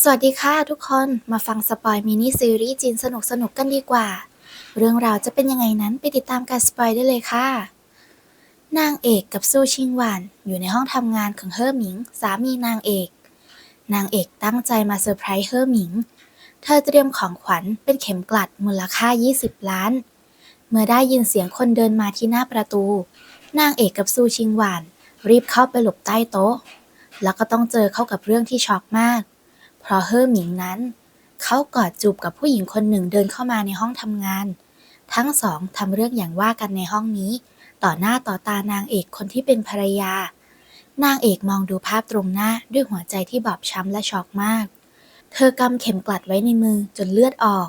สวัสดีค่ะทุกคนมาฟังสปอยมินิซีรีส์จีนสนุกสนุกกันดีกว่า เรื่องราวจะเป็นยังไงนั้นไปติดตามการสปอยได้เลยค่ะ นางเอกกับซูชิงหวานอยู่ในห้องทำงานของเฮอหมิง สามีนางเอก นางเอกตั้งใจมาเซอร์ไพรส์เฮอหมิง เธอเตรียมของขวัญเป็นเข็มกลัดมูลค่า 20 ล้าน เมื่อได้ยินเสียงคนเดินมาที่หน้าประตู นางเอกกับซูชิงหวานรีบเข้าไปหลบใต้โต๊ะ แล้วก็ต้องเจอเข้ากับเรื่องที่ช็อกมาก เพราะเฮ่อหมิงนั้น เขากอดจูบกับผู้หญิงคนหนึ่งเดินเข้ามาในห้องทำงาน ทั้งสองทำเรื่องอย่างว่ากันในห้องนี้ ต่อหน้าต่อตานางเอกคนที่เป็นภรรยา นางเอกมองดูภาพตรงหน้าด้วยหัวใจที่บอบช้ำและช็อกมาก เธอกำเข็มกลัดไว้ในมือจนเลือดออก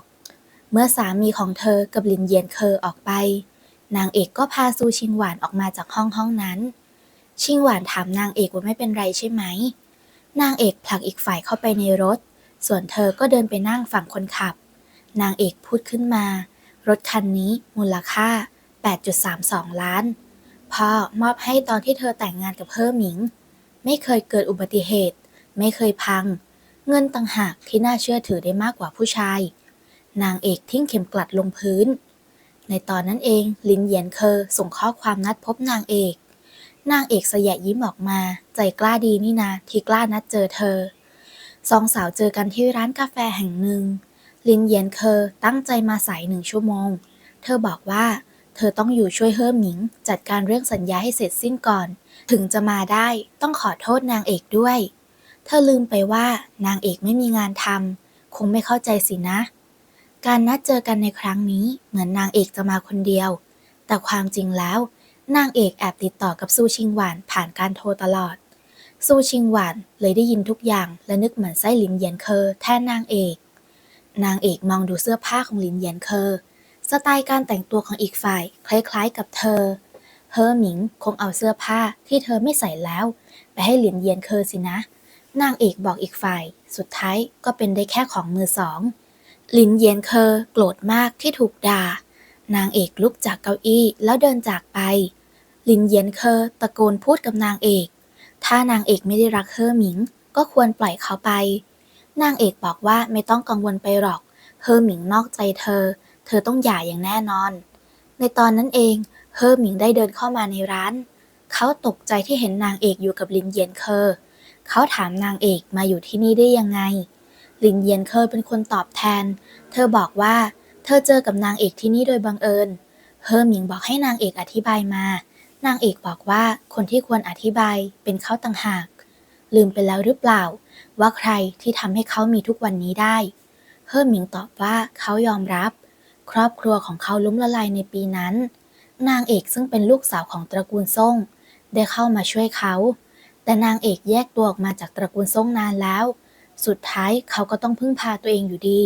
เมื่อสามีของเธอกับลินเยียนเคอออกไป นางเอกก็พาซูชิงหวานออกมาจากห้องห้องนั้น ชิงหวานถามนางเอกว่าไม่เป็นไรใช่ไหม นางเอกผลักอีกฝ่ายเข้าไปในรถ ส่วนเธอก็เดินไปนั่งฝั่งคนขับ นางเอกพูดขึ้นมา รถคันนี้มูลค่า 8.32 ล้าน พ่อมอบให้ตอนที่เธอแต่งงานกับเฮอหมิง ไม่เคยเกิดอุบัติเหตุ ไม่เคยพัง เงินต่างหากที่น่าเชื่อถือได้มากกว่าผู้ชาย นางเอกทิ้งเข็มกลัดลงพื้น ในตอนนั้นเองลินเหยียนเคอส่งข้อความนัดพบนางเอก นางเอกสยะยิ้มออกมา ใจกล้าดีนี่นาที่กล้านัดเจอเธอ สองสาวเจอกันที่ร้านกาแฟแห่งหนึ่ง ลินเยียนเคอตั้งใจมาสายหนึ่งชั่วโมง เธอบอกว่า เธอต้องอยู่ช่วยเฮ่อหมิง จัดการเรื่องสัญญาให้เสร็จสิ้นก่อน ถึงจะมาได้ต้องขอโทษนางเอกด้วย เธอลืมไปว่านางเอกไม่มีงานทำคงไม่เข้าใจสินะ การนัดเจอกันในครั้งนี้เหมือนนางเอกจะมาคนเดียว แต่ความจริงแล้ว นางเอกแอบติดต่อกับซูชิงหวานผ่านการโทรตลอด ซูชิงหวานเลยได้ยินทุกอย่างและนึกเหมือนไส้หลินเยียนเคอแทนนางเอก นางเอกมองดูเสื้อผ้าของหลินเยียนเคอสไตล์การแต่งตัวของอีกฝ่าย คล้ายๆกับเธอ เฮอหมิงคงเอาเสื้อผ้าที่เธอไม่ใส่แล้ว ไปให้หลินเยียนเคอสินะ นางเอกบอกอีกฝ่าย สุดท้ายก็เป็นได้แค่ของมือสองหลินเยียนเคอโกรธมากที่ถูกด่า นางเอกลุกจากเก้าอี้แล้วเดินจากไป ลินเยียนเคอตะโกนพูดกับนางเอก ถ้านางเอกไม่ได้รักเฮอหมิง ก็ควรปล่อยเขาไป นางเอกบอกว่าไม่ต้องกังวลไปหรอก เฮอหมิงนอกใจเธอ เธอต้องหย่าอย่างแน่นอน ในตอนนั้นเอง เฮอหมิงได้เดินเข้ามาในร้าน เขาตกใจที่เห็นนางเอกอยู่กับลินเยียนเคอเขาถามนางเอกมาอยู่ที่นี่ได้ยังไง ลินเยียนเคอเป็นคนตอบแทน เธอบอกว่า เธอเจอกับนางเอกที่นี่โดยบังเอิญ เฮอหมิงบอกให้นางเอกอธิบายมา นางเอกบอกว่าคนที่ควรอธิบายเป็นเขาต่างหาก ลืมไปแล้วหรือเปล่า ว่าใครที่ทำให้เขามีทุกวันนี้ได้เฮอหมิงตอบว่าเขายอมรับ ครอบครัวของเขาล้มละลายในปีนั้น นางเอกซึ่งเป็นลูกสาวของตระกูลซ่ง ได้เข้ามาช่วยเขา แต่นางเอกแยกตัวออกมาจากตระกูลซ่งนานแล้ว สุดท้ายเขาก็ต้องพึ่งพาตัวเองอยู่ดี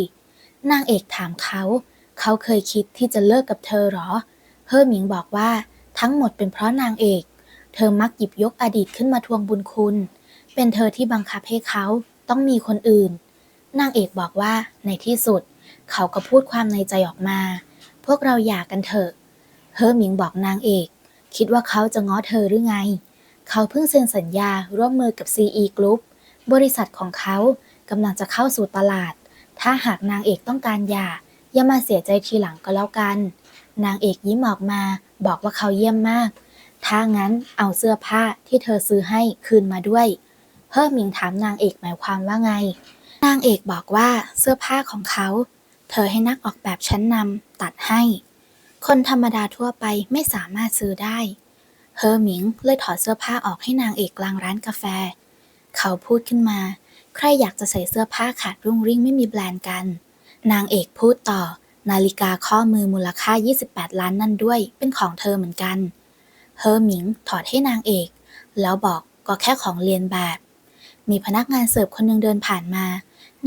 นางเอกถามเขา เขาเคยคิดที่จะเลิกกับเธอหรอเฮอหมิงบอกว่า ทั้งหมดเป็นเพราะนางเอก เธอมักหยิบยกอดีตขึ้นมาทวงบุญคุณ เป็นเธอที่บังคับให้เขาต้องมีคนอื่น นางเอกบอกว่าในที่สุด เขาก็พูดความในใจออกมา พวกเราหย่ากันเถอะ เฮอหมิงบอกนางเอก คิดว่าเขาจะง้อเธอหรือไง เขาเพิ่งเซ็นสัญญาร่วมมือกับ CE Group บริษัทของเขากำลังจะเข้าสู่ตลาด ถ้าหากนางเอกต้องการหย่าอย่ามาเสียใจทีหลังก็แล้วกัน นางเอกยิ้มออกมา บอกว่าเขาเยี่ยมมาก ถ้างั้นเอาเสื้อผ้าที่เธอซื้อให้คืนมาด้วย เพิ่มหมิงถามนางเอกหมายความว่าไง นางเอกบอกว่าเสื้อผ้าของเขา เธอให้นักออกแบบชั้นนำตัดให้ คนธรรมดาทั่วไปไม่สามารถซื้อได้ เฮอหมิงเลยถอดเสื้อผ้าออกให้นางเอกกลางร้านกาแฟ เขาพูดขึ้นมา ใครอยากจะใส่เสื้อผ้าขาดรุ่งริ่งไม่มีแบรนด์กัน นางเอกพูดต่อ นาฬิกาข้อมือมูลค่า 28 ล้านนั่นด้วย เป็นของเธอเหมือนกัน เฮอหมิงถอดให้นางเอก แล้วบอกก็แค่ของเรียนแบบ มีพนักงานเสิร์ฟคนหนึงเดินผ่านมา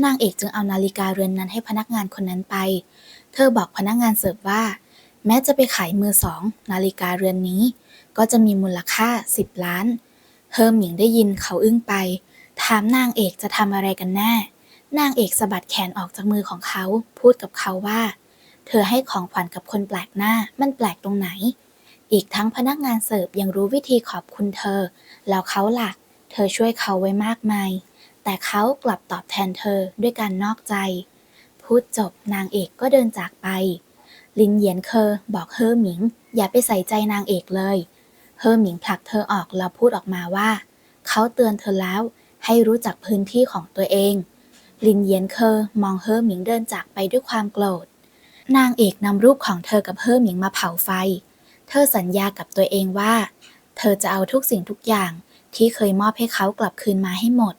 นางเอกจึงเอานาฬิกาเรือนนั้นให้พนักงานคนนั้นไป เธอบอกพนักงานเสิร์ฟว่า แม้จะไปขายมือสอง นาฬิกาเรือนนี้ ก็จะมีมูลค่า 10 ล้าน เฮอหมิงได้ยินเขาอึ้งไป ถามนางเอกจะทำอะไรกันแน่นางเอกสะบัดแขนออกจากมือของเขา พูดกับเขาว่า เธอให้ของขวัญกับคนแปลกหน้ามันแปลกตรงไหน อีกทั้งพนักงานเสิร์ฟยังรู้วิธีขอบคุณเธอ แล้วเขาล่ะ เธอช่วยเขาไว้มากมาย แต่เขากลับตอบแทนเธอด้วยการนอกใจ พูดจบนางเอกก็เดินจากไป ลินเหยียนเคอบอกเฮอหมิง อย่าไปใส่ใจนางเอกเลย เฮอหมิงผลักเธอออกแล้วพูดออกมาว่า เขาเตือนเธอแล้วให้รู้จักพื้นที่ของตัวเอง ลินเหยียนเคอมองเฮอหมิงเดินจากไปด้วยความโกรธ นางเอกนำรูปของเธอกับเฮอหมิงมาเผาไฟ เธอสัญญากับตัวเองว่า เธอจะเอาทุกสิ่งทุกอย่างที่เคยมอบให้เขากลับคืนมาให้หมด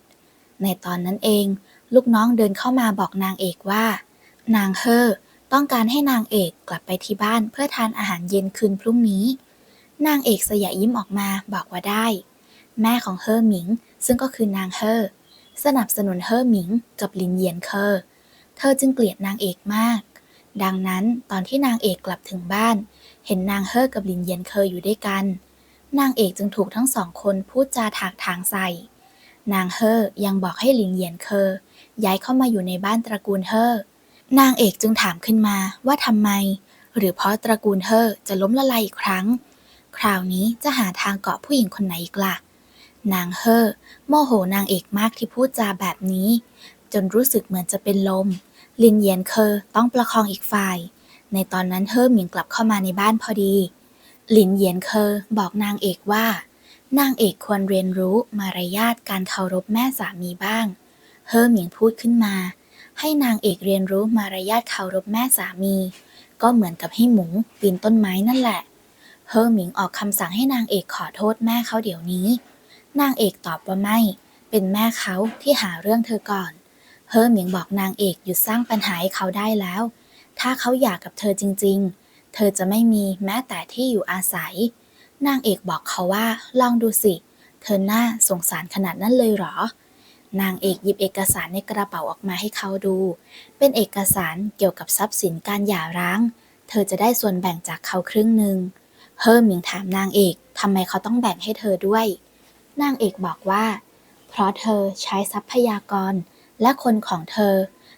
ในตอนนั้นเอง ลูกน้องเดินเข้ามาบอกนางเอกว่า นางเฮอต้องการให้นางเอกกลับไปที่บ้านเพื่อทานอาหารเย็นคืนพรุ่งนี้ นางเอกสยะยิ้มออกมาบอกว่าได้ แม่ของเฮอหมิงซึ่งก็คือนางเฮอสนับสนุนเฮอหมิงกับลินเยียนเคอเธอจึงเกลียดนางเอกมาก ดังนั้นตอนที่นางเอกกลับถึงบ้าน เห็นนางเฮอกับลินเยียนเคออยู่ด้วยกัน นางเอกจึงถูกทั้งสองคนพูดจาถากถางใส่ นางเฮอยังบอกให้หลินเยียนเคอย้ายเข้ามาอยู่ในบ้านตระกูลเฮอนางเอกจึงถามขึ้นมาว่าทำไม หรือเพราะตระกูลเฮอจะล้มละลายอีกครั้ง คราวนี้จะหาทางเกาะผู้หญิงคนไหนอีกล่ะ นางเฮอโมโหนางเอกมากที่พูดจาแบบนี้ จนรู้สึกเหมือนจะเป็นลม ลินเยียนเคอต้องประคองอีกฝ่าย ในตอนนั้นเฮอหมิงกลับเข้ามาในบ้านพอดี ลินเยียนเคอบอกนางเอกว่า นางเอกควรเรียนรู้มารยาทการเคารพแม่สามีบ้าง เฮอหมิงพูดขึ้นมา ให้นางเอกเรียนรู้มารยาทเคารพแม่สามี ก็เหมือนกับให้หมูปีนต้นไม้นั่นแหละ เฮอหมิงออกคำสั่งให้นางเอกขอโทษแม่เขาเดี๋ยวนี้ นางเอกตอบว่าไม่ เป็นแม่เขาที่หาเรื่องเธอก่อน เฮอหมิงบอกนางเอกหยุดสร้างปัญหาให้เขาได้แล้ว ถ้าเขาอยากกับเธอจริงๆ เธอจะไม่มีแม้แต่ที่อยู่อาศัย นางเอกบอกเขาว่า ลองดูสิ เธอหน้าสงสารขนาดนั้นเลยเหรอ นางเอกหยิบเอกสารในกระเป๋าออกมาให้เขาดู เป็นเอกสารเกี่ยวกับทรัพย์สินการหย่าร้าง เธอจะได้ส่วนแบ่งจากเขาครึ่งหนึ่งเฮอหมิงถามนางเอกทำไมเขาต้องแบ่งให้เธอด้วย นางเอกบอกว่า เพราะเธอใช้ทรัพยากร และคนของเธอ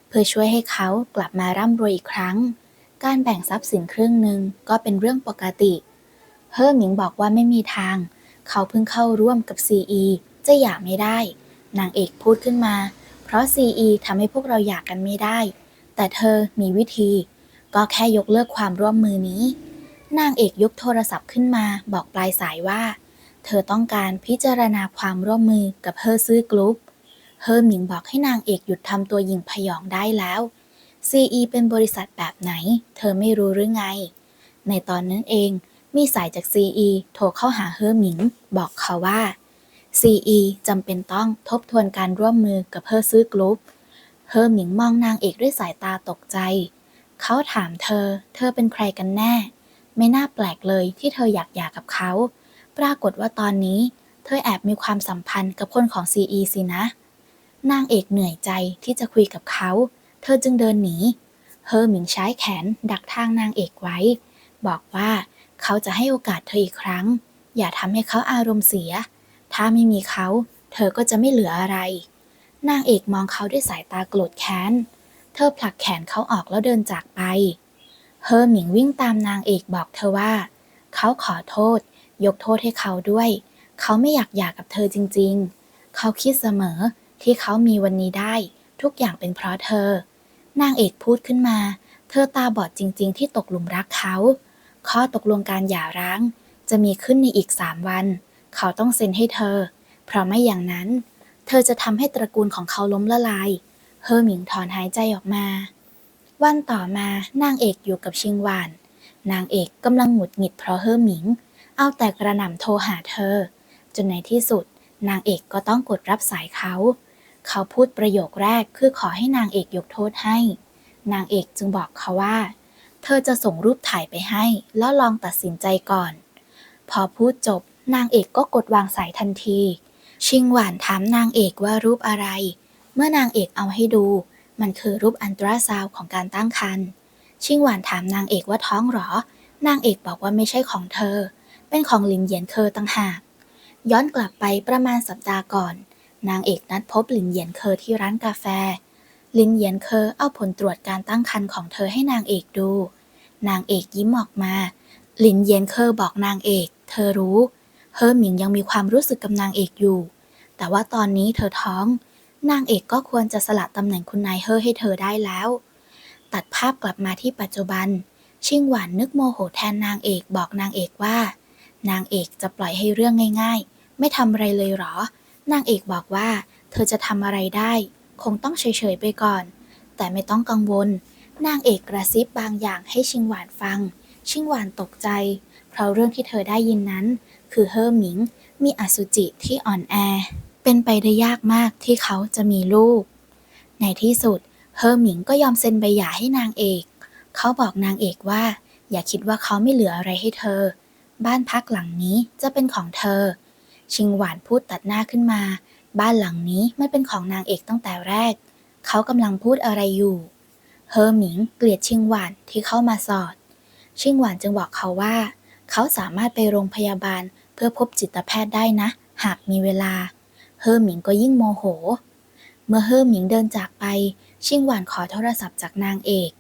เพื่อช่วยให้เขากลับมาร่ำรวยอีกครั้ง การแบ่งทรัพย์สินครึ่งหนึ่งก็เป็นเรื่องปกติ เฮอหมิงบอกว่าไม่มีทาง เขาเพิ่งเข้าร่วมกับ CE จะหย่าไม่ได้ นางเอกพูดขึ้นมา เพราะ CE ทำให้พวกเราหย่ากันไม่ได้ แต่เธอมีวิธี ก็แค่ยกเลิกความร่วมมือนี้ นางเอกยกโทรศัพท์ขึ้นมาบอกปลายสายว่า เธอต้องการพิจารณาความร่วมมือกับเฮอซื้อกรุ๊ป เฮอหมิงบอกให้นางเอกหยุดทำตัวหยิงพยองได้แล้ว CE เป็นบริษัทแบบไหน เธอไม่รู้หรือไง ในตอนนั้นเอง มีสายจาก CE โทรเข้าหาเฮอหมิง บอกเขาว่า CE จำเป็นต้องทบทวนการร่วมมือกับเฮอซื้อกรุ๊ป เฮอหมิงมองนางเอกด้วยสายตาตกใจ เขาถามเธอ เธอเป็นใครกันแน่ ไม่น่าแปลกเลยที่เธออยากหย่ากับเขา ปรากฏว่าตอนนี้ เธอแอบมีความสัมพันธ์กับคนของ CE สินะ นางเอกเหนื่อยใจที่จะคุยกับเขา เธอจึงเดินหนี เฮอหมิงใช้แขนดักทางนางเอกไว้ บอกว่าเขาจะให้โอกาสเธออีกครั้ง อย่าทำให้เขาอารมณ์เสีย ถ้าไม่มีเขา เธอก็จะไม่เหลืออะไร นางเอกมองเขาด้วยสายตาโกรธแค้น เธอผลักแขนเขาออกแล้วเดินจากไป เฮอหมิงวิ่งตามนางเอกบอกเธอว่า เขาขอโทษ ยกโทษให้เขาด้วย เขาไม่อยากหย่ากับเธอจริง ๆ เขาคิดเสมอ ที่เขามีวันนี้ได้ ทุกอย่างเป็นเพราะเธอ นางเอกพูดขึ้นมา เธอตาบอดจริง ๆ ที่ตกหลุมรักเขา ข้อตกลงการหย่าร้าง จะมีขึ้นในอีกสามวัน เขาต้องเซ็นให้เธอ เพราะไม่อย่างนั้น เธอจะทำให้ตระกูลของเขาล้มละลาย เฮอหมิงถอนหายใจออกมา วันต่อมานางเอกอยู่กับชิงหวาน นางเอกกำลังหงุดหงิดเพราะเฮอหมิง เอาแต่กระหน่ำโทรหาเธอ จนในที่สุดนางเอกก็ต้องกดรับสายเขา เขาพูดประโยคแรกคือขอให้นางเอกยกโทษให้ นางเอกจึงบอกเขาว่า เธอจะส่งรูปถ่ายไปให้ แล้วลองตัดสินใจก่อน พอพูดจบ นางเอกก็กดวางสายทันที ชิงหวานถามนางเอกว่ารูปอะไร เมื่อนางเอกเอาให้ดู มันคือรูปอันตราซาวของการตั้งครรภ์ชิงหวานถามนางเอกว่าท้องหรอ นางเอกบอกว่าไม่ใช่ของเธอ เป็นของลินเหยียนเคอต่างหาก ย้อนกลับไปประมาณสัปดาห์ก่อน นางเอกนัดพบลินเหยียนเคอที่ร้านกาแฟลินเหยียนเคอเอาผลตรวจการตั้งครรภ์ของเธอให้นางเอกดู นางเอกยิ้มออกมาลินเหยียนเคอบอกนางเอก เธอรู้เฮอหมิงยังมีความรู้สึกกับนางเอกอยู่ แต่ว่าตอนนี้เธอท้อง นางเอกก็ควรจะสละตำแหน่งคุณนายเฮอให้เธอได้แล้ว ตัดภาพกลับมาที่ปัจจุบัน ชิงหวานนึกโมโหแทนนางเอกบอกนางเอกว่า นางเอกจะปล่อยให้เรื่องง่าย ๆ ไม่ทำอะไรเลยเหรอ นางเอกบอกว่า เธอจะทำอะไรได้ คงต้องเฉยๆไปก่อน แต่ไม่ต้องกังวล นางเอกกระซิบบางอย่างให้ชิงหวานฟัง ชิงหวานตกใจ เพราะเรื่องที่เธอได้ยินนั้น คือเฮอหมิง มีอสุจิที่อ่อนแอ เป็นไปได้ยากมากที่เขาจะมีลูก ในที่สุด เฮอหมิงก็ยอมเซ็นใบหย่าให้นางเอก เขาบอกนางเอกว่า อย่าคิดว่าเขาไม่เหลืออะไรให้เธอ บ้านพักหลังนี้จะเป็นของเธอ ชิงหวานพูดตัดหน้าขึ้นมา บ้านหลังนี้ไม่เป็นของนางเอกตั้งแต่แรก เขากำลังพูดอะไรอยู่เฮอหมิงเกลียดชิงหวานที่เข้ามาสอด ชิงหวานจึงบอกเขาว่า เขาสามารถไปโรงพยาบาลเพื่อพบจิตแพทย์ได้นะ หากมีเวลา เฮอหมิงก็ยิ่งโมโห เมื่อเฮอหมิงเดินจากไป ชิงหวานขอโทรศัพท์จากนางเอก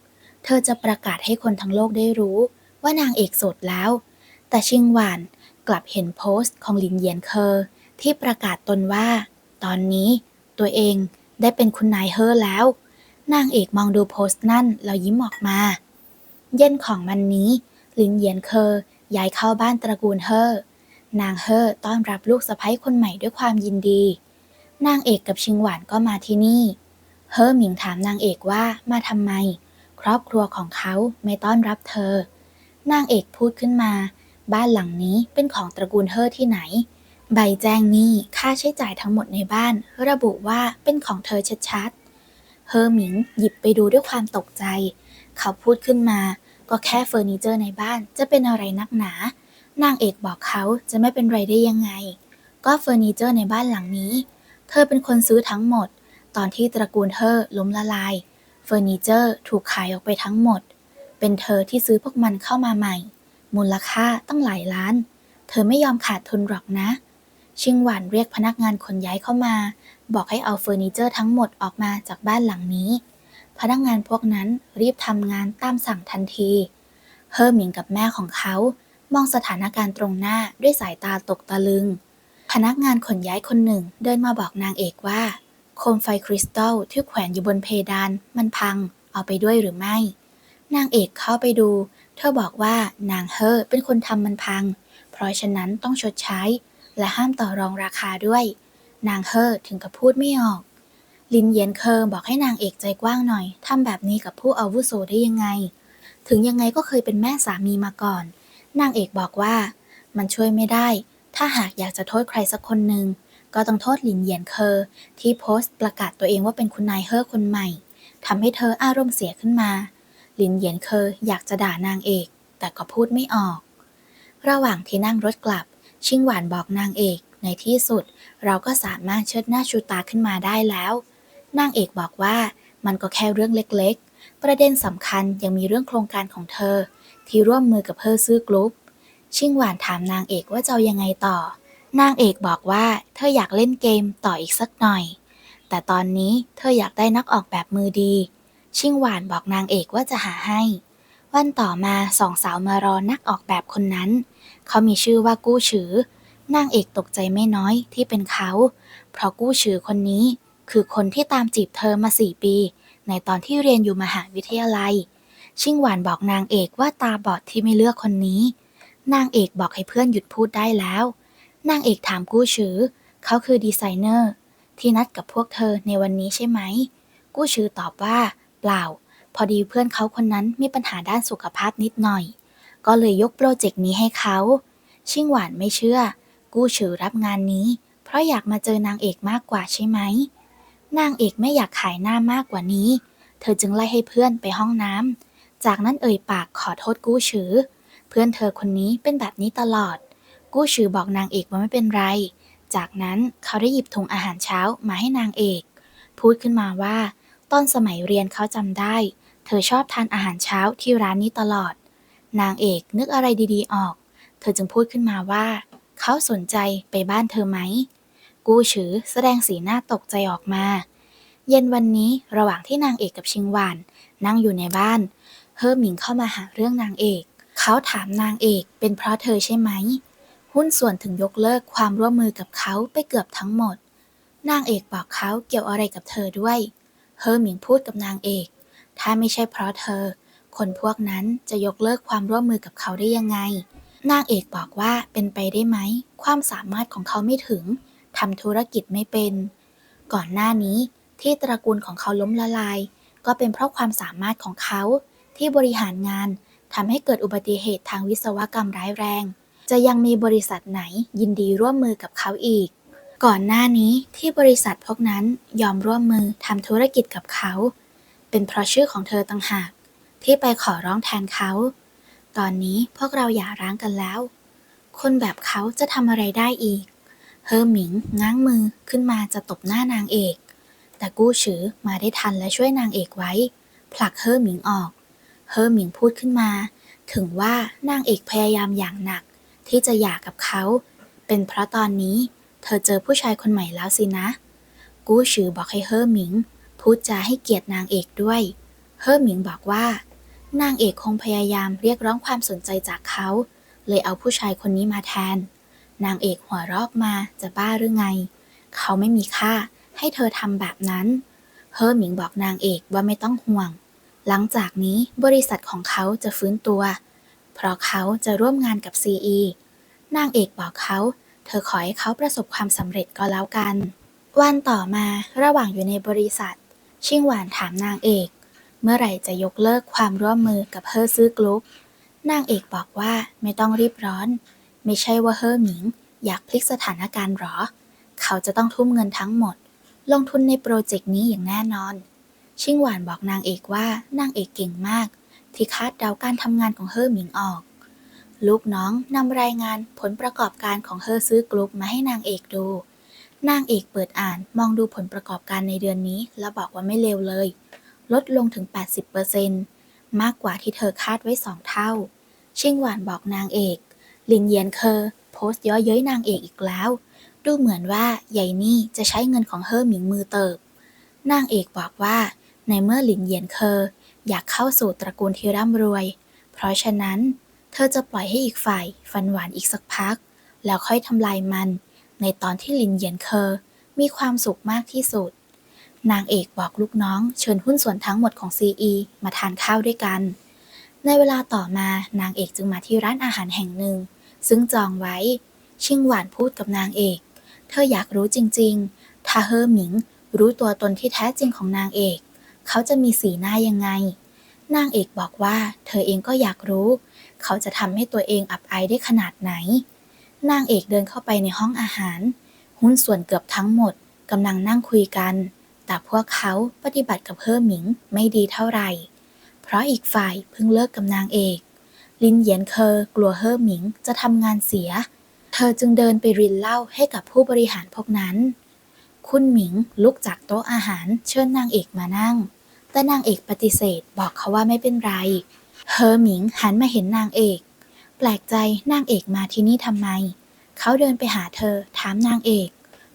เธอจะประกาศให้คนทั้งโลกได้รู้ว่านางเอกโสดแล้ว แต่ชิงหวาน กลับเห็นโพสต์ของลินเยียนเคอร์ที่ประกาศตนว่า ตอนนี้ตัวเองได้เป็นคุณนายเฮอแล้ว นางเอกมองดูโพสต์นั่นแล้วยิ้มออกมา เย็นของวันนี้ลินเยียนเคอร์ย้ายเข้าบ้านตระกูลเฮอนางเฮอต้อนรับลูกสะใภ้คนใหม่ด้วยความยินดี นางเอกกับชิงหวานก็มาที่นี่ เฮอหมิงถามนางเอกว่ามาทำไม ครอบครัวของเขาไม่ต้อนรับเธอ นางเอกพูดขึ้นมา บ้านหลังนี้เป็นของตระกูลเฮอที่ไหน ใบแจ้งหนี้ค่าใช้จ่ายทั้งหมดในบ้าน ระบุว่าเป็นของเธอชัดๆ เฮอหมิงหยิบไปดูด้วยความตกใจ เขาพูดขึ้นมา ก็แค่เฟอร์นิเจอร์ในบ้านจะเป็นอะไรนักหนา นางเอกบอกเขาจะไม่เป็นไรได้ยังไง ก็เฟอร์นิเจอร์ในบ้านหลังนี้ เธอเป็นคนซื้อทั้งหมด ตอนที่ตระกูลเธอล้มละลาย เฟอร์นิเจอร์ถูกขายออกไปทั้งหมด เป็นเธอที่ซื้อพวกมันเข้ามาใหม่ มูลค่าตั้งหลายล้าน เธอไม่ยอมขาดทุนหรอกนะ ชิงหวานเรียกพนักงานขนย้ายเข้ามา บอกให้เอาเฟอร์นิเจอร์ทั้งหมดออกมาจากบ้านหลังนี้ พนักงานพวกนั้นรีบทำงานตามสั่งทันที เฮอหมิงกับแม่ของเขามองสถานการณ์ตรงหน้าด้วยสายตาตกตะลึง พนักงานขนย้ายคนหนึ่งเดินมาบอกนางเอกว่า โคมไฟคริสตัลที่แขวนอยู่บนเพดานมันพัง เอาไปด้วยหรือไม่ นางเอกเข้าไปดู เธอบอกว่านางเฮอเป็นคนทำมันพัง เพราะฉะนั้นต้องชดใช้ และห้ามต่อรองราคาด้วย นางเฮอถึงกับพูดไม่ออก ลินเยียนเคอบอกให้นางเอกใจกว้างหน่อยทำแบบนี้กับผู้อาวุโสได้ยังไง ถึงยังไงก็เคยเป็นแม่สามีมาก่อน นางเอกบอกว่า มันช่วยไม่ได้ ถ้าหากอยากจะโทษใครสักคนหนึ่งก็ต้องโทษหลินเยียนเคอที่โพสต์ประกาศตัวเองว่าเป็นคุณนายเฮอคนใหม่ทำให้เธออารมณ์เสียขึ้นมา ลินเหยียนเคออยากจะด่านางเอก แต่ก็พูดไม่ออก ระหว่างที่นั่งรถกลับ ชิงหวานบอกนางเอก ในที่สุด เราก็สามารถเชิดหน้าชูตาขึ้นมาได้แล้ว นางเอกบอกว่ามันก็แค่เรื่องเล็กๆ ประเด็นสำคัญยังมีเรื่องโครงการของเธอ ที่ร่วมมือกับเพอร์ซื้อกรุ๊ป ชิงหวานถามนางเอกว่าจะยังไงต่อ นางเอกบอกว่าเธออยากเล่นเกมต่ออีกสักหน่อย แต่ตอนนี้เธออยากได้นักออกแบบมือดี ชิงหวานบอกนางเอกว่าจะหาให้ วันต่อมาสองสาวมารอนักออกแบบคนนั้น เขามีชื่อว่ากู้ฉือ นางเอกตกใจไม่น้อยที่เป็นเขา เพราะกู้ฉือคนนี้คือคนที่ตามจีบเธอมาสี่ปี ในตอนที่เรียนอยู่มหาวิทยาลัย ชิงหวานบอกนางเอกว่าตาบอดที่ไม่เลือกคนนี้ นางเอกบอกให้เพื่อนหยุดพูดได้แล้ว นางเอกถามกู้ฉือ เขาคือดีไซเนอร์ ที่นัดกับพวกเธอในวันนี้ใช่ไหม กู้ฉือตอบว่า เปล่า พอดีเพื่อนเขาคนนั้นมีปัญหาด้านสุขภาพนิดหน่อย ก็เลยยกโปรเจกต์นี้ให้เขา ชิงหวานไม่เชื่อ กู้ฉือรับงานนี้ เพราะอยากมาเจอนางเอกมากกว่าใช่ไหม นางเอกไม่อยากขายหน้ามากกว่านี้ เธอจึงไล่ให้เพื่อนไปห้องน้ำ จากนั้นเอ่ยปากขอโทษกู้ฉือเพื่อนเธอคนนี้เป็นแบบนี้ตลอด กู้ฉือบอกนางเอกว่าไม่เป็นไร จากนั้นเขาได้หยิบถุงอาหารเช้ามาให้นางเอก พูดขึ้นมาว่า ตอนสมัยเรียนเขาจำได้ เธอชอบทานอาหารเช้าที่ร้านนี้ตลอด นางเอกนึกอะไรดีๆออก เธอจึงพูดขึ้นมาว่า เขาสนใจไปบ้านเธอไหม กู้ฉือแสดงสีหน้าตกใจออกมา เย็นวันนี้ระหว่างที่นางเอกกับชิงหวาน นั่งอยู่ในบ้าน เฮอหมิงเข้ามาหาเรื่องนางเอก เขาถามนางเอกเป็นเพราะเธอใช่ไหม หุ้นส่วนถึงยกเลิกความร่วมมือกับเขาไปเกือบทั้งหมด นางเอกบอกเขาเกี่ยวอะไรกับเธอด้วย เฮอหมิงพูดกับนางเอก ถ้าไม่ใช่เพราะเธอ คนพวกนั้นจะยกเลิกความร่วมมือกับเขาได้ยังไง นางเอกบอกว่าเป็นไปได้ไหม ความสามารถของเขาไม่ถึงทำธุรกิจไม่เป็น ก่อนหน้านี้ที่ตระกูลของเขาล้มละลาย ก็เป็นเพราะความสามารถของเขาที่บริหารงานทำให้เกิดอุบัติเหตุทางวิศวกรรมร้ายแรง จะยังมีบริษัทไหนยินดีร่วมมือกับเขาอีก ก่อนหน้านี้ที่บริษัทพวกนั้นยอมร่วมมือทำธุรกิจกับเขา เป็นเพราะชื่อของเธอต่างหาก ที่ไปขอร้องแทนเขา ตอนนี้พวกเราหย่าร้างกันแล้ว คนแบบเขาจะทำอะไรได้อีก เฮอหมิงง้างมือขึ้นมาจะตบหน้านางเอก แต่กู้ฉือมาได้ทันและช่วยนางเอกไว้ ผลักเฮอหมิงออก เฮอหมิงพูดขึ้นมา ถึงว่านางเอกพยายามอย่างหนัก ที่จะหย่ากับเขา เป็นเพราะตอนนี้ เธอเจอผู้ชายคนใหม่แล้วสินะ กู้ฉือบอกให้เฮอหมิง พูดจาให้เกียรตินางเอกด้วย เฮอหมิงบอกว่า นางเอกคงพยายามเรียกร้องความสนใจจากเขา เลยเอาผู้ชายคนนี้มาแทน นางเอกหัวรอกมาจะบ้าหรือไง เขาไม่มีค่าให้เธอทำแบบนั้น เฮอหมิงบอกนางเอกว่าไม่ต้องห่วง หลังจากนี้บริษัทของเขาจะฟื้นตัว เพราะเขาจะร่วมงานกับ CE นางเอกบอกเขา เธอขอให้เขาประสบความสำเร็จก็แล้วกัน วันต่อมาระหว่างอยู่ในบริษัท ชิงหวานถามนางเอก เมื่อไหร่จะยกเลิกความร่วมมือกับเฮอซื้อกรุ๊ปนางเอกบอกว่าไม่ต้องรีบร้อน ไม่ใช่ว่าเฮอหมิง อยากพลิกสถานการณ์หรอ เขาจะต้องทุ่มเงินทั้งหมด ลงทุนในโปรเจกต์นี้อย่างแน่นอน ชิงหวานบอกนางเอกว่านางเอกเก่งมาก ที่คาดเดาการทำงานของเฮอหมิงออก ลูกน้องนำรายงานผลประกอบการของเฮอซื้อกรุ๊ปมาให้นางเอกดู นางเอกเปิดอ่านมองดูผลประกอบการในเดือนนี้ แล้วบอกว่าไม่เลวเลย ลดลงถึง 80%มากกว่าที่เธอคาดไว้สองเท่า ชิงหวานบอกนางเอก ลินเยียนเคอร์โพสต์ย่อเย้ยนางเอกอีกแล้ว ดูเหมือนว่าใหญ่นี่จะใช้เงินของเฮอหมิงมือเติบ นางเอกบอกว่าในเมื่อหลินเยียนเคอร์อยากเข้าสู่ตระกูลที่ร่ำรวย เพราะฉะนั้น เธอจะปล่อยให้อีกฝ่ายฟันหวานอีกสักพัก แล้วค่อยทำลายมัน ในตอนที่ลินเยียนเคอร์มีความสุขมากที่สุด นางเอกบอกลูกน้องเชิญหุ้นส่วนทั้งหมดของ CE มาทานข้าวด้วยกัน ในเวลาต่อมานางเอกจึงมาที่ร้านอาหารแห่งหนึ่ง ซึ่งจองไว้ ชิงหวานพูดกับนางเอก เธออยากรู้จริงๆถ้าเฮอหมิงรู้ตัวตนที่แท้จริงของนางเอก เขาจะมีสีหน้ายังไง นางเอกบอกว่าเธอเองก็อยากรู้ เขาจะทำให้ตัวเองอับอายได้ขนาดไหน นางเอกเดินเข้าไปในห้องอาหาร หุ้นส่วนเกือบทั้งหมดกำลังนั่งคุยกัน แต่พวกเขาปฏิบัติกับเฮอหมิงไม่ดีเท่าไหร่ เพราะอีกฝ่ายเพิ่งเลิกกับนางเอก ลินเยียนเคอกลัวเฮอหมิงจะทำงานเสีย เธอจึงเดินไปรินเหล้าให้กับผู้บริหารพวกนั้น คุณหมิงลุกจากโต๊ะอาหารเชิญนางเอกมานั่ง แต่นางเอกปฏิเสธบอกเขาว่าไม่เป็นไร เฮอหมิงหันมาเห็นนางเอก แปลกใจนางเอกมาที่นี่ทำไม เขาเดินไปหาเธอ ถามนางเอก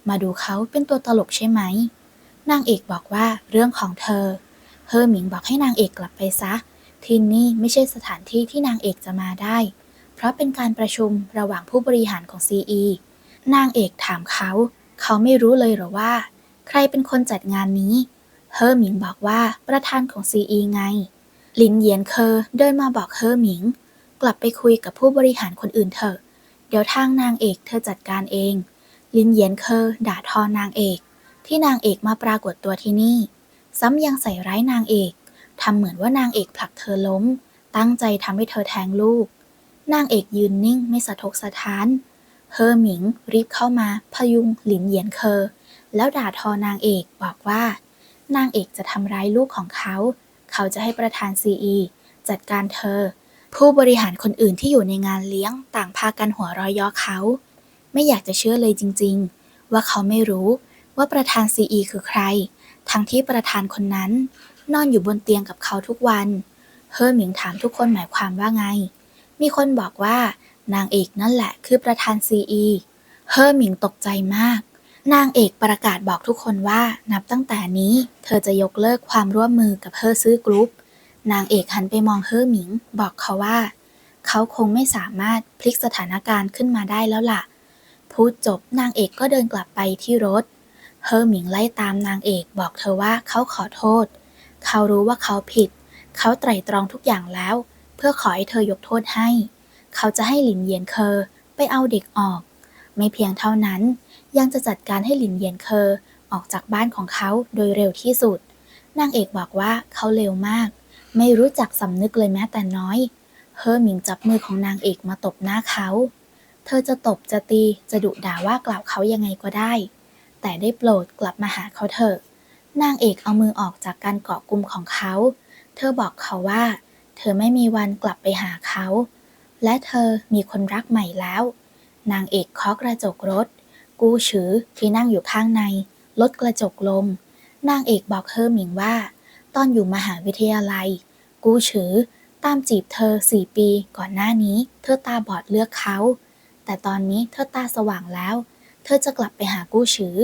มาดูเขาเป็นตัวตลกใช่ไหม นางเอกบอกว่าเรื่องของเธอ เฮอหมิงบอกให้นางเอกกลับไปซะ ที่นี่ไม่ใช่สถานที่ที่นางเอกจะมาได้ เพราะเป็นการประชุมระหว่างผู้บริหารของ CE นางเอกถามเขา เขาไม่รู้เลยหรอว่า ใครเป็นคนจัดงานนี้ เฮอหมิงบอกว่าประธานของ CE ไง ลินเยียนเคอเดินมาบอกเฮอหมิง กลับไปคุยกับผู้บริหารคนอื่นเถอะ เดี๋ยวทางนางเอกเธอจัดการเอง ลินเยียนเคอด่าทอนางเอก ที่นางเอกมาปรากฏตัวที่นี่ ซ้ำยังใส่ร้ายนางเอกทำเหมือนว่านางเอกผลักเธอล้ม ตั้งใจทำให้เธอแทงลูก นางเอกยืนนิ่งไม่สะทกสะท้าน เฮอหมิงรีบเข้ามาพยุงหลินเยียนเคอ แล้วด่าทอนางเอกบอกว่า นางเอกจะทำร้ายลูกของเขา เขาจะให้ประธานซีอีจัดการเธอ ผู้บริหารคนอื่นที่อยู่ในงานเลี้ยงต่างพากันหัวเรอยย้อเขา ไม่อยากจะเชื่อเลยจริง ๆ ว่าเขาไม่รู้ว่าประธานซีอีคือใคร ทั้งที่ประธานคนนั้น นอนอยู่บนเตียงกับเขาทุกวัน เฮอหมิงถามทุกคนหมายความว่าไง มีคนบอกว่านางเอกนั่นแหละคือประธานซีอีเฮอหมิงตกใจมาก นางเอกประกาศบอกทุกคนว่านับตั้งแต่นี้ เธอจะยกเลิกความร่วมมือกับเฮอซื้อกรุ๊ป นางเอกหันไปมองเฮอหมิง บอกเขาว่า เขาคงไม่สามารถพลิกสถานการณ์ขึ้นมาได้แล้วล่ะ พูดจบนางเอกก็เดินกลับไปที่รถ เฮอหมิงไล่ตามนางเอกบอกเธอว่าเขาขอโทษ เขารู้ว่าเขาผิด เขาไตร่ตรองทุกอย่างแล้ว เพื่อขอให้เธอยกโทษให้ เขาจะให้หลินเยียนเคอไปเอาเด็กออก ไม่เพียงเท่านั้น ยังจะจัดการให้หลินเยียนเคอออกจากบ้านของเขาโดยเร็วที่สุด นางเอกบอกว่าเขาเร็วมาก ไม่รู้จักสำนึกเลยแม้แต่น้อย เฮอหมิงจับมือของนางเอกมาตบหน้าเขา เธอจะตบจะตีจะดุด่าว่ากล่าวเขายังไงก็ได้ แต่ได้โปรดกลับมาหาเขาเถอะ นางเอกเอามือออกจากการเกาะกลุ่มของเขา เธอบอกเขาว่า เธอไม่มีวันกลับไปหาเขา และเธอมีคนรักใหม่แล้ว นางเอกเคาะกระจกรถ กู้ฉือที่นั่งอยู่ข้างใน ลดกระจกลง นางเอกบอกเฮอหมิงว่า ตอนอยู่มหาวิทยาลัย กู้ฉือตามจีบเธอสี่ปีก่อนหน้านี้ เธอตาบอดเลือกเขา แต่ตอนนี้เธอตาสว่างแล้ว เธอจะกลับไปหากู้ฉือ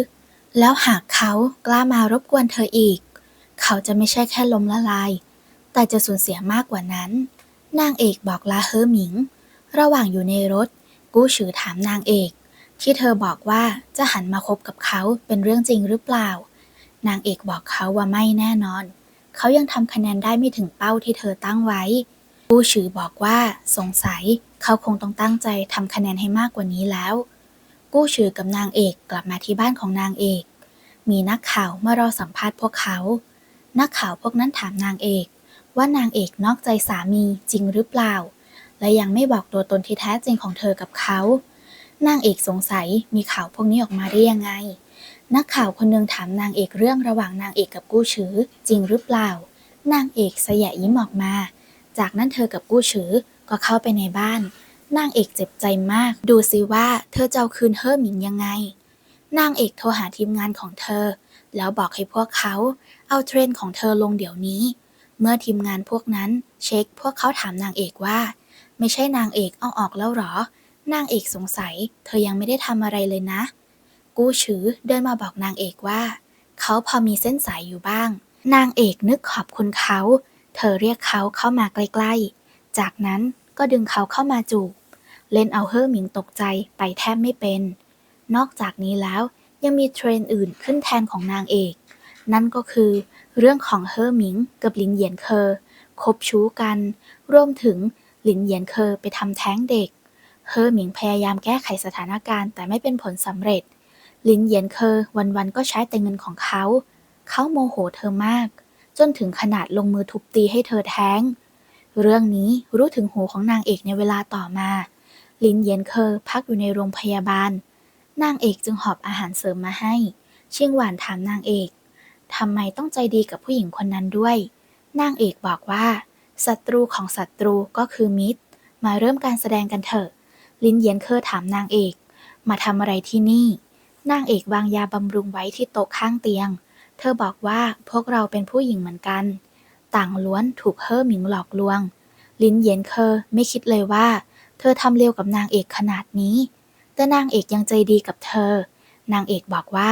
แล้วหากเขากล้ามารบกวนเธออีก เขาจะไม่ใช่แค่ล้มละลาย แต่จะสูญเสียมากกว่านั้น นางเอกบอกลาเฮอหมิง ระหว่างอยู่ในรถ กู้ฉือถามนางเอก ที่เธอบอกว่าจะหันมาคบกับเขาเป็นเรื่องจริงหรือเปล่า นางเอกบอกเขาว่าไม่แน่นอน เขายังทำคะแนนได้ไม่ถึงเป้าที่เธอตั้งไว้กู้ฉือบอกว่า สงสัยเขาคงต้องตั้งใจทำคะแนนให้มากกว่านี้แล้ว กู้ฉือกับนางเอกกลับมาที่บ้านของนางเอก มีนักข่าวมารอสัมภาษณ์พวกเขา นักข่าวพวกนั้นถามนางเอก ว่านางเอกนอกใจสามีจริงหรือเปล่า และยังไม่บอกตัวตนที่แท้จริงของเธอกับเขา นางเอกสงสัยมีข่าวพวกนี้ออกมาได้ยังไง นักข่าวคนหนึงถามนางเอกเรื่องระหว่างนางเอกกับกู้ฉือจริงหรือเปล่า นางเอกสยะยิ้มออกมา จากนั้นเธอกับกู้ฉือก็เข้าไปในบ้าน นางเอกเจ็บใจมาก ดูสิว่าเธอจะเอาคืนเฮอหมิงยังไง นางเอกโทรหาทีมงานของเธอ แล้วบอกให้พวกเขาเอาเทรนของเธอลงเดี๋ยวนี้ เมื่อทีมงานพวกนั้นเช็ค พวกเขาถามนางเอกว่า ไม่ใช่นางเอกเอาออกแล้วหรอ นางเอกสงสัย เธอยังไม่ได้ทำอะไรเลยนะ กู้ฉือเดินมาบอกนางเอกว่า เขาพอมีเส้นสายอยู่บ้าง นางเอกนึกขอบคุณเขา เธอเรียกเขาเข้ามาใกล้ๆ จากนั้นก็ดึงเขาเข้ามาจูบ เล่นเอาเฮอหมิงตกใจไปแทบไม่เป็น นอกจากนี้แล้วยังมีเทรนอื่นขึ้นแทนของนางเอก นั่นก็คือ เรื่องของเฮอหมิงกับหลินเหยียนเคอคบชู้กัน รวมถึงหลินเหยียนเคอไปทำแท้งเด็ก เฮอหมิงพยายามแก้ไขสถานการณ์แต่ไม่เป็นผลสำเร็จ ลินเหยียนเคอวันๆก็ใช้แต่เงินของเขา เขาโมโหเธอมาก จนถึงขนาดลงมือทุบตีให้เธอแท้ง เรื่องนี้รู้ถึงหูของนางเอกในเวลาต่อมา ลินเยียนเคอพักอยู่ในโรงพยาบาล นางเอกจึงหอบอาหารเสริมมาให้เชียงหวานถามนางเอกทำไมต้องใจดีกับผู้หญิงคนนั้นด้วย นางเอกบอกว่าศัตรูของศัตรูก็คือมิตร มาเริ่มการแสดงกันเถอะ ลินเยียนเคอถามนางเอก มาทำอะไรที่นี่ นางเอกวางยาบำรุงไว้ที่โต๊ะข้างเตียง เธอบอกว่าพวกเราเป็นผู้หญิงเหมือนกัน ต่างล้วนถูกเฮอหมิงหลอกลวง ลินเยียนเคอไม่คิดเลยว่า เธอทำเร็วกับนางเอกขนาดนี้ แต่นางเอกยังใจดีกับเธอ นางเอกบอกว่า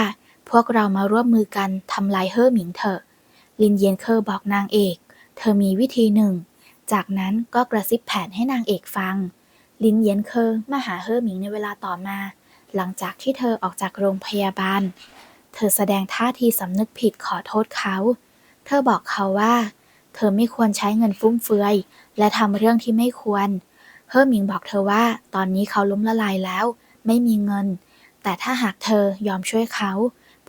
พวกเรามาร่วมมือกันทำลายเฮอหมิงเถอะ ลินเยียนเคอบอกนางเอก เธอมีวิธีหนึ่ง จากนั้นก็กระซิบแผนให้นางเอกฟัง ลินเยียนเคอมาหาเฮอหมิงในเวลาต่อมา หลังจากที่เธอออกจากโรงพยาบาล เธอแสดงท่าทีสำนึกผิดขอโทษเขา เธอบอกเขาว่า เธอไม่ควรใช้เงินฟุ่มเฟือย และทำเรื่องที่ไม่ควร เฮอหมิงบอกเธอว่า ตอนนี้เขาล้มละลายแล้ว ไม่มีเงิน แต่ถ้าหากเธอยอมช่วยเขา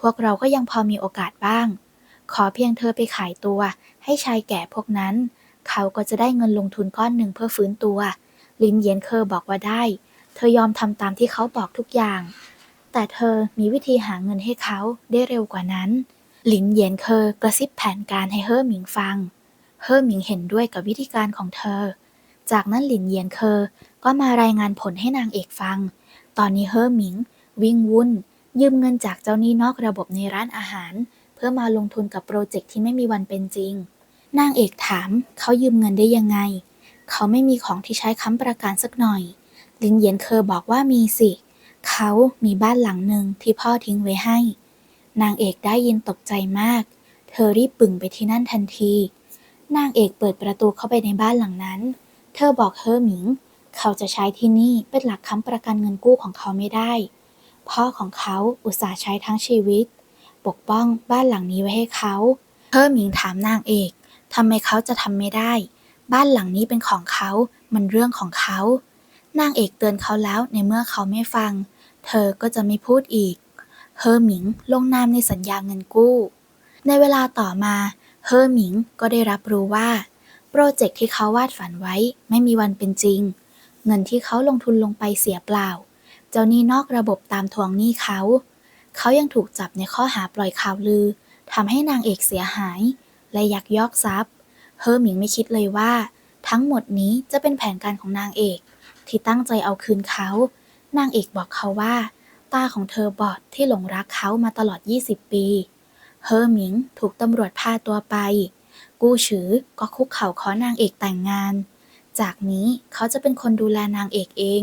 พวกเราก็ยังพอมีโอกาสบ้าง ขอเพียงเธอไปขายตัว ให้ชายแก่พวกนั้น เขาก็จะได้เงินลงทุนก้อนหนึ่งเพื่อฟื้นตัว ลินเยียนเคอบอกว่าได้ เธอยอมทำตามที่เขาบอกทุกอย่าง แต่เธอมีวิธีหาเงินให้เขาได้เร็วกว่านั้น ลินเยียนเคอกระซิบแผนการให้เฮอหมิงฟัง เฮอหมิงเห็นด้วยกับวิธีการของเธอ จากนั้นลินเยียนเคอก็มารายงานผลให้นางเอกฟัง ตอนนี้เฮอหมิง วิ่งวุ่น ยืมเงินจากเจ้าหนี้นอกระบบในร้านอาหาร เพื่อมาลงทุนกับโปรเจกต์ที่ไม่มีวันเป็นจริง นางเอกถามเขายืมเงินได้ยังไง เขาไม่มีของที่ใช้ค้ำประกันสักหน่อย ลินเยียนเคอบอกว่ามีสิ เขามีบ้านหลังหนึ่งที่พ่อทิ้งไว้ให้ นางเอกได้ยินตกใจมาก เธอรีบปึ่งไปที่นั่นทันที นางเอกเปิดประตูเข้าไปในบ้านหลังนั้น เธอบอกเฮอหมิง เขาจะใช้ที่นี่เป็นหลักค้ำประกันเงินกู้ของเขาไม่ได้ พ่อของเขาอุตส่าห์ใช้ทั้งชีวิต ปกป้องบ้านหลังนี้ไว้ให้เขาเฮอหมิงถามนางเอกทำไมเขาจะทำไม่ได้ บ้านหลังนี้เป็นของเขา มันเรื่องของเขา นางเอกเตือนเขาแล้วในเมื่อเขาไม่ฟัง เธอก็จะไม่พูดอีก เฮอหมิงลงนามในสัญญาเงินกู้ ในเวลาต่อมา เฮอหมิงก็ได้รับรู้ว่า โปรเจกต์ที่เขาวาดฝันไว้ไม่มีวันเป็นจริง เงินที่เขาลงทุนลงไปเสียเปล่า เจ้าหนี้นอกระบบตามทวงหนี้เขา เขายังถูกจับในข้อหาปล่อยข่าวลือทำให้นางเอกเสียหาย และยักยอกทรัพย์ เฮอหมิงไม่คิดเลยว่า ทั้งหมดนี้จะเป็นแผนการของนางเอก ที่ตั้งใจเอาคืนเขา นางเอกบอกเขาว่า ตาของเธอบอดที่หลงรักเขามาตลอด 20 ปี เฮอหมิงถูกตำรวจพาตัวไป กู้ฉือก็คุกเข่าขอนางเอกแต่งงาน จากนี้เขาจะเป็นคนดูแลนางเอกเอง